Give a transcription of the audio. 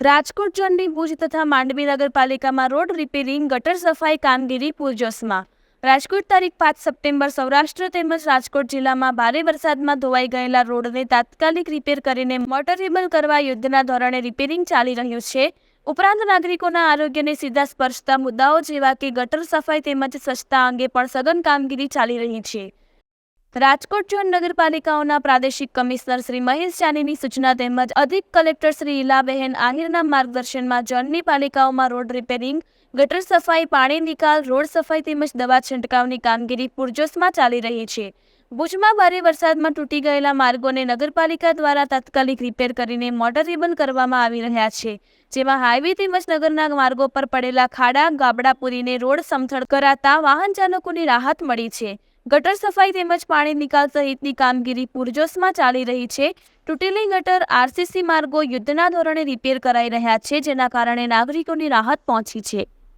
રાજકોટ ચંડી ભુજ તથા માંડવી નગરપાલિકામાં road repairing, ગટર સફાઈ કામગીરી પૂરજોશમાં રાજકોટ તારીખ પાંચ સપ્ટેમ્બર સૌરાષ્ટ્ર તેમજ રાજકોટ જિલ્લામાં ભારે વરસાદમાં ધોવાઈ ગયેલા રોડને તાત્કાલિક રિપેર કરીને મોટરેબલ કરવા યુદ્ધના ધોરણે રિપેરિંગ ચાલી રહ્યું છે. ઉપરાંત નાગરિકોના આરોગ્યને સીધા સ્પર્શતા મુદ્દાઓ જેવા કે ગટર સફાઈ તેમજ સ્વચ્છતા અંગે પણ સઘન કામગીરી ચાલી રહી છે. રાજકોટ જોન નગરપાલિકાઓના પ્રાદેશિક કમિશનર શ્રી મહેશ જાનીની સૂચના તેમજ અધિક કલેક્ટર શ્રી ઇલાબહેન આહિરના માર્ગદર્શનમાં ઝોનની પાલિકાઓમાં રોડ રિપેરિંગ, ગટર સફાઈ, પાણી નિકાલ, રોડ સફાઈ તેમજ દવા છંટકાવની કામગીરી પૂરજોશમાં ચાલી રહી છે. ભુજમાં ભારે વરસાદમાં તૂટી ગયેલા માર્ગોને નગરપાલિકા દ્વારા તાત્કાલિક રિપેર કરીને મોટરેબલ કરવામાં આવી રહ્યા છે, જેમાં હાઈવે તેમજ નગરના માર્ગો પર પડેલા ખાડા, ગાબડા પૂરીને રોડ સમથળ કરાતા વાહન ચાલકોને રાહત મળી છે. ગટર સફાઈ તેમજ પાણી નિકાલ સહિતની કામગીરી પૂરજોશમાં ચાલી રહી છે. તૂટેલી ગટર આરસીસી માર્ગો યુદ્ધના ધોરણે રિપેર કરાઈ રહ્યા છે, જેના કારણે નાગરિકોની રાહત પહોંચી છે.